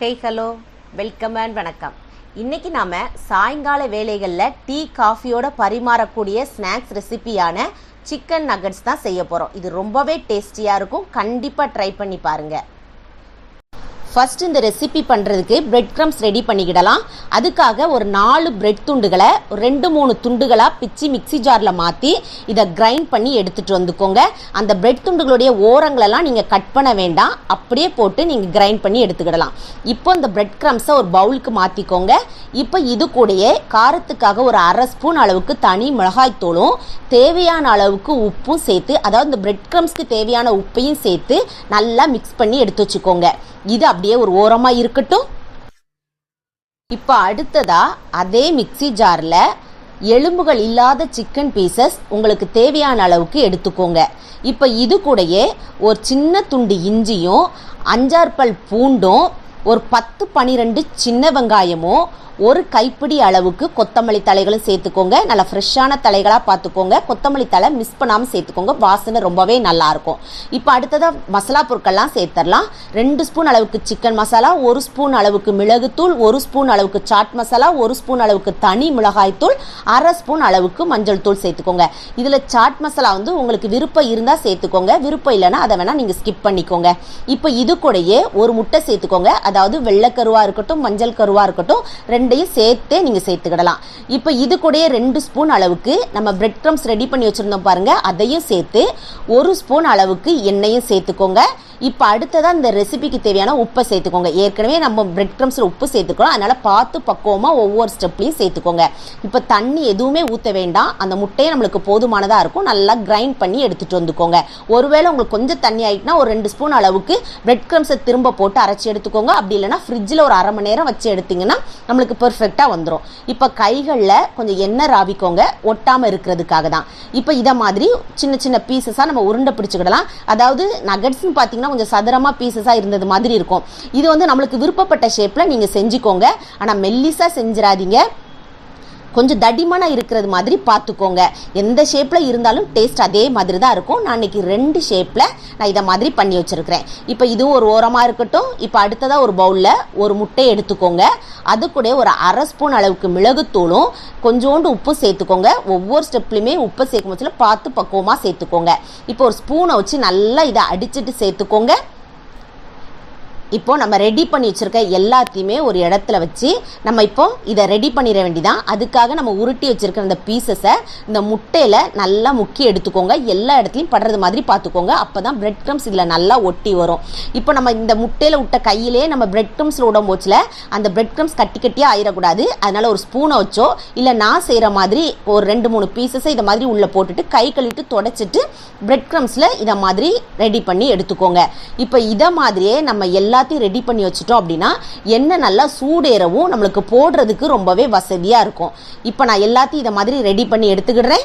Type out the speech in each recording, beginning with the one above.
Hey hello. Welcome and வணக்கம். இன்னைக்கு நாம சாயங்கால வேலைகளில் டீ காஃபியோட பரிமாறக்கூடிய ஸ்நாக்ஸ் ரெசிபியான சிக்கன் நகட்ஸ் தான் செய்ய போகிறோம் இது ரொம்பவே டேஸ்டியாக இருக்கும். கண்டிப்பாக ட்ரை பண்ணி பாருங்கள் ஃபர்ஸ்ட் இந்த ரெசிபி பண்ணுறதுக்கு பிரெட் க்ரம்ஸ் ரெடி பண்ணிக்கிடலாம். அதுக்காக ஒரு நாலு பிரெட் துண்டுகளை ரெண்டு மூணு துண்டுகளாக பிச்சு மிக்ஸி ஜாரில் மாற்றி இதை கிரைண்ட் பண்ணி எடுத்துகிட்டு வந்துக்கோங்க. அந்த பிரெட் துண்டுகளுடைய ஓரங்களெல்லாம் நீங்கள் கட் பண்ண வேண்டாம். அப்படியே போட்டு நீங்கள் கிரைண்ட் பண்ணி எடுத்துக்கிடலாம். இப்போ இந்த பிரெட் க்ரம்ஸை ஒரு பவுலுக்கு மாற்றிக்கோங்க இப்போ இது கூடயே காரத்துக்காக ஒரு அரை ஸ்பூன் அளவுக்கு தனி மிளகாய்த்தூளும் தேவையான அளவுக்கு உப்பும் சேர்த்து அதாவது இந்த பிரெட் க்ரம்ஸ்க்கு தேவையான உப்பையும் சேர்த்து நல்லா மிக்ஸ் பண்ணி எடுத்து வச்சுக்கோங்க. இது அப்படியே ஒரு ஓரமாக இருக்கட்டும். இப்போ அடுத்ததா அதே மிக்ஸி ஜாரில் எலும்புகள் இல்லாத சிக்கன் பீசஸ் உங்களுக்கு தேவையான அளவுக்கு எடுத்துக்கோங்க. இப்போ இது கூடயே ஒரு சின்ன துண்டு இஞ்சியும் அஞ்சாறு பல் பூண்டும் ஒரு பத்து பனிரெண்டு சின்ன வெங்காயமும் ஒரு கைப்பிடி அளவுக்கு கொத்தமல்லி தலைகளும் சேர்த்துக்கோங்க. நல்லா ஃப்ரெஷ்ஷான தலைகளாக பார்த்துக்கோங்க. கொத்தமல்லி தலை மிஸ் பண்ணாமல் சேர்த்துக்கோங்க. வாசனை ரொம்பவே நல்லாயிருக்கும் இப்போ அடுத்ததாக மசாலா பொருட்கள்லாம் சேர்த்துடலாம் ரெண்டு ஸ்பூன் அளவுக்கு சிக்கன் மசாலா ஒரு ஸ்பூன் அளவுக்கு மிளகுத்தூள் ஒரு ஸ்பூன் அளவுக்கு சாட் மசாலா ஒரு ஸ்பூன் அளவுக்கு தனி மிளகாய்த்தூள் அரை ஸ்பூன் அளவுக்கு மஞ்சள் தூள் சேர்த்துக்கோங்க. இதில் சாட் மசாலா வந்து உங்களுக்கு விருப்பம் இருந்தால் சேர்த்துக்கோங்க. விருப்பம் இல்லைன்னா அதை வேணால் நீங்கள் ஸ்கிப் பண்ணிக்கோங்க. இப்போ இது கூடயே ஒரு முட்டை சேர்த்துக்கோங்க. அதாவது வெள்ளை கருவாக இருக்கட்டும் மஞ்சள் கருவாக இருக்கட்டும் ரெண்டு ரெண்டையும் சேர்த்தே நீங்கள் சேர்த்துக்கிடலாம். இப்போ இது கூடயே ரெண்டு ஸ்பூன் அளவுக்கு நம்ம பிரெட் க்ரம்ஸ் ரெடி பண்ணி வச்சுருந்தோம் பாருங்க அதையும் சேர்த்து ஒரு ஸ்பூன் அளவுக்கு எண்ணெயும் சேர்த்துக்கோங்க. இப்போ அடுத்ததாக இந்த ரெசிபிக்கு தேவையான உப்பை சேர்த்துக்கோங்க. ஏற்கனவே நம்ம பிரெட் க்ரம்ஸில் உப்பு சேர்த்துக்கிறோம் அதனால் பார்த்து பக்குவமாக ஒவ்வொரு ஸ்டெப்லையும் சேர்த்துக்கோங்க. இப்போ தண்ணி எதுவுமே ஊற்ற வேண்டாம். அந்த முட்டையை நம்மளுக்கு போதுமானதாக இருக்கும். நல்லா கிரைண்ட் பண்ணி எடுத்துகிட்டு வந்துக்கோங்க. ஒருவேளை உங்களுக்கு கொஞ்சம் தண்ணி ஆகிட்டுனா ஒரு ரெண்டு ஸ்பூன் அளவுக்கு பிரெட் க்ரம்ஸை திரும்ப போட்டு அரைச்சி எடுத்துக்கோங்க. அப்படி இல்லைனா ஃப்ரிட்ஜில் ஒரு அரை மணி நேரம் வச்சு எடுத்திங்கன்னா நம்மளுக்கு பெர்ஃபெக்டாக வந்துடும் இப்போ கைகளில் கொஞ்சம் எண்ணெய் ராவிக்கோங்க. ஒட்டாமல் இருக்கிறதுக்காக தான் இப்போ இதை மாதிரி சின்ன சின்ன பீசஸாக நம்ம உருண்டை பிடிச்சிக்கிடலாம். அதாவது நகட்ஸ்னு பார்த்தீங்கன்னா கொஞ்சம் சதுரமாக பீசஸாக இருந்தது மாதிரி இருக்கும். இது வந்து நம்மளுக்கு விருப்பப்பட்ட ஷேப்பில் நீங்கள் செஞ்சுக்கோங்க. ஆனால் மெல்லிஸாக செஞ்சிடாதீங்க கொஞ்சம் தடிமனாக இருக்கிறது மாதிரி பார்த்துக்கோங்க. எந்த ஷேப்பில் இருந்தாலும் டேஸ்ட் அதே மாதிரி தான் இருக்கும். நான் இன்னைக்கு ரெண்டு ஷேப்பில் நான் இதை மாதிரி பண்ணி வச்சுருக்கிறேன். இப்போ இதுவும் ஒரு ஓரமாக இருக்கட்டும். இப்போ அடுத்ததாக ஒரு பவுலில் ஒரு முட்டையை எடுத்துக்கோங்க. அது கூட ஒரு அரை ஸ்பூன் அளவுக்கு மிளகுத்தூளும் கொஞ்சோண்டு உப்பு சேர்த்துக்கோங்க. ஒவ்வொரு ஸ்டெப்லையுமே உப்பு சேர்க்கும் பட்சத்தில் பார்த்து பக்குவமாக சேர்த்துக்கோங்க. இப்போ ஒரு ஸ்பூனை வச்சு நல்லா இதை அடிச்சுட்டு சேர்த்துக்கோங்க. இப்போ நம்ம ரெடி பண்ணி வச்சுருக்க எல்லாத்தையுமே ஒரு இடத்துல வச்சு நம்ம இப்போ இதை ரெடி பண்ணிட வேண்டிதான். அதுக்காக நம்ம உருட்டி வச்சுருக்க அந்த பீசஸை இந்த முட்டையில் நல்லா முக்கி எடுத்துக்கோங்க. எல்லா இடத்துலையும் படுறது மாதிரி பார்த்துக்கோங்க. அப்போ தான் பிரெட் க்ரம்ஸ் இதில் நல்லா ஒட்டி வரும். இப்போ நம்ம இந்த முட்டையில் விட்ட கையிலே நம்ம பிரெட் க்ரம்ஸில் விடும் போச்சில் அந்த பிரெட் க்ரம்ஸ் கட்டி கட்டியாக ஆயிடக்கூடாது அதனால் ஒரு ஸ்பூனை வச்சோ இல்லை நான் செய்கிற மாதிரி ஒரு ரெண்டு மூணு பீசஸை இதை மாதிரி உள்ளே போட்டுட்டு கை கழுவிட்டு தொடச்சிட்டு பிரெட் க்ரம்ஸில் இதை மாதிரி ரெடி பண்ணி எடுத்துக்கோங்க. இப்போ இதை மாதிரியே நம்ம எல்லா எல்லாத்தையும் ரெடி பண்ணி வச்சுட்டோம் அப்படின்னா எண்ணெய் நல்லா சூடேறவும் நம்மளுக்கு போடுறதுக்கு ரொம்பவே வசதியாக இருக்கும். இப்போ நான் எல்லாத்தையும் இதை மாதிரி ரெடி பண்ணி எடுத்துக்கிடுறேன்.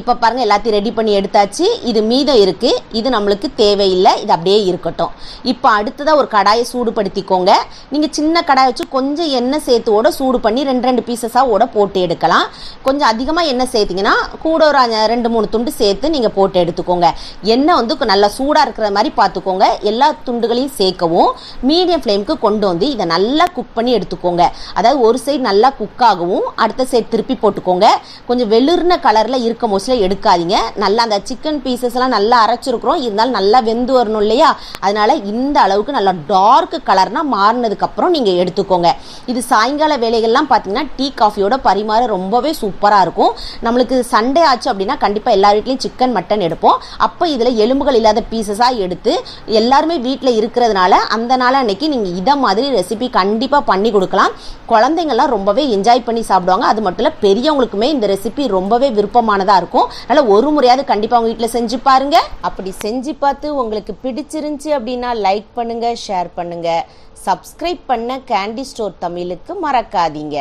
இப்போ பாருங்கள் எல்லாத்தையும் ரெடி பண்ணி எடுத்தாச்சு. இது மீதம் இருக்குது இது நம்மளுக்கு தேவையில்லை. இது அப்படியே இருக்கட்டும். இப்போ அடுத்ததாக ஒரு கடாயை சூடுபடுத்திக்கோங்க. நீங்கள் சின்ன கடாய் வச்சு கொஞ்சம் எண்ணெய் சேர்த்துவோட சூடு பண்ணி ரெண்டு ரெண்டு பீசஸாக ஓட போட்டு எடுக்கலாம். கொஞ்சம் அதிகமாக எண்ணெய் சேர்த்திங்கன்னா கூட ஒரு ரெண்டு மூணு துண்டு சேர்த்து நீங்கள் போட்டு எடுத்துக்கோங்க. எண்ணெய் வந்து நல்லா சூடாக இருக்கிற மாதிரி பார்த்துக்கோங்க எல்லா துண்டுகளையும் சேர்க்கவும் மீடியம் ஃப்ளேமுக்கு கொண்டு வந்து இதை நல்லா குக் பண்ணி எடுத்துக்கோங்க. அதாவது ஒரு சைடு நல்லா குக் ஆகவும் அடுத்த சைடு திருப்பி போட்டுக்கோங்க. கொஞ்சம் வெளிர்ன கலரில் இருக்க மோஸ்ட்ல எடுக்காதீங்க. நல்லா அந்த சிக்கன் பீசஸ்லாம் நல்லா அரைச்சிருக்கிறோம். இருந்தாலும் நல்லா வெந்து வரணும் இல்லையா? அதனால இந்த அளவுக்கு நல்லா டார்க் கலர்னால் மாறினதுக்கப்புறம் நீங்கள் எடுத்துக்கோங்க. இது சாயங்கால வேலைகள்லாம் பார்த்தீங்கன்னா டீ காஃபியோட பரிமாற ரொம்பவே சூப்பராக இருக்கும். நம்மளுக்கு சண்டே ஆச்சு அப்படின்னா கண்டிப்பாக எல்லா வீட்லேயும் சிக்கன் மட்டன் எடுப்போம். அப்போ இதில் எலும்புகள் இல்லாத பீசஸாக எடுத்து எல்லாருமே வீட்டில் இருக்கிறதுனால அந்த நாள் அன்னைக்கு நீங்கள் இதை மாதிரி ரெசிபி கண்டிப்பாக பண்ணி கொடுக்கலாம். குழந்தைங்கள்லாம் ரொம்பவே என்ஜாய் பண்ணி சாப்பிடுவாங்க. அது மட்டும் இல்லை பெரியவங்களுக்குமே இந்த ரெசிபி ரொம்பவே விருப்பமானதாக இருக்கும். அதனால் ஒரு முறையாவது கண்டிப்பாக உங்கள் வீட்டில் செஞ்சு பாருங்கள் அப்படி செஞ்சு பார்த்து உங்களுக்கு பிடிச்சிருந்துச்சி அப்படின்னா லைக் பண்ணுங்கள் ஷேர் பண்ணுங்கள் சப்ஸ்கிரைப் பண்ண கேண்டி ஸ்டோர் தமிழுக்கு மறக்காதீங்க.